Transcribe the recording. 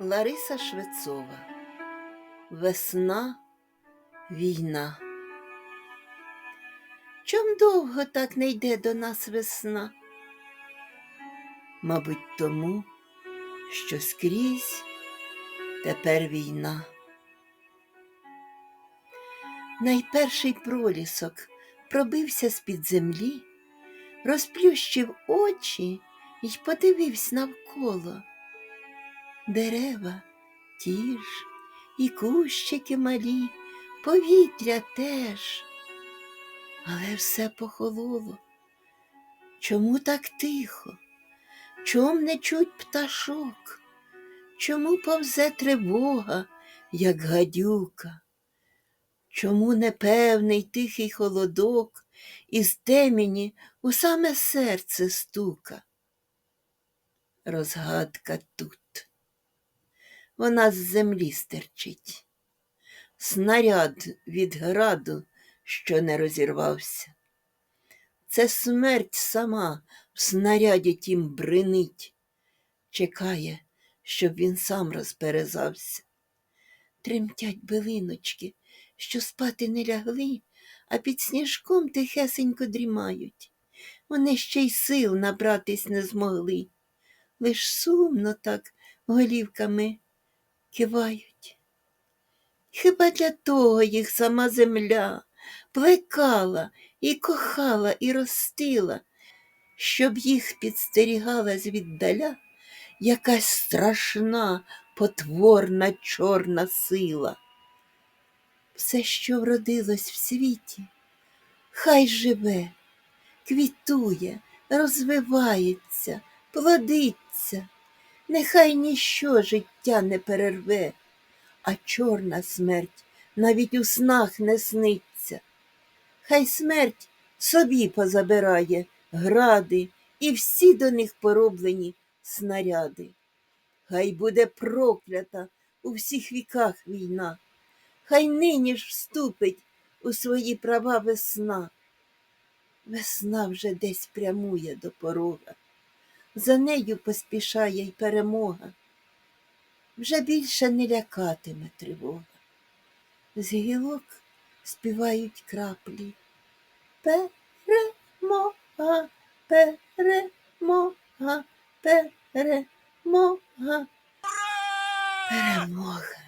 Лариса Швецова Весна, війна. Чом довго так не йде до нас весна? Мабуть, тому, що скрізь тепер війна. Найперший пролісок пробився з-під землі, розплющив очі й подивився навколо. Дерева ті ж, і кущики малі, повітря теж. Але все похололо. Чому так тихо? Чом не чуть пташок? Чому повзе тривога, як гадюка? Чому непевний тихий холодок із темені у саме серце стука? Розгадка тут. Вона з землі стерчить. Снаряд від граду, що не розірвався. Це смерть сама в снаряді тім бринить, чекає, щоб він сам розперезався. Тремтять билиночки, що спати не лягли, а під сніжком тихесенько дрімають. Вони ще й сил набратись не змогли, лиш сумно так голівками кивають. Хіба для того їх сама земля плекала і кохала, і ростила, щоб їх підстерігала звіддаля якась страшна, потворна чорна сила. Все, що вродилось в світі, хай живе, квітує, розвивається, плодиться, нехай ніщо життя не перерве, а чорна смерть навіть у снах не сниться. Хай смерть собі позабирає гради і всі до них пороблені снаряди. Хай буде проклята у всіх віках війна, хай нині ж вступить у свої права весна. Весна вже десь прямує до порога, за нею поспішає й перемога. Вже більше не лякатиме тривога. З гілок співають краплі. Перемога, перемога, перемога. Перемога.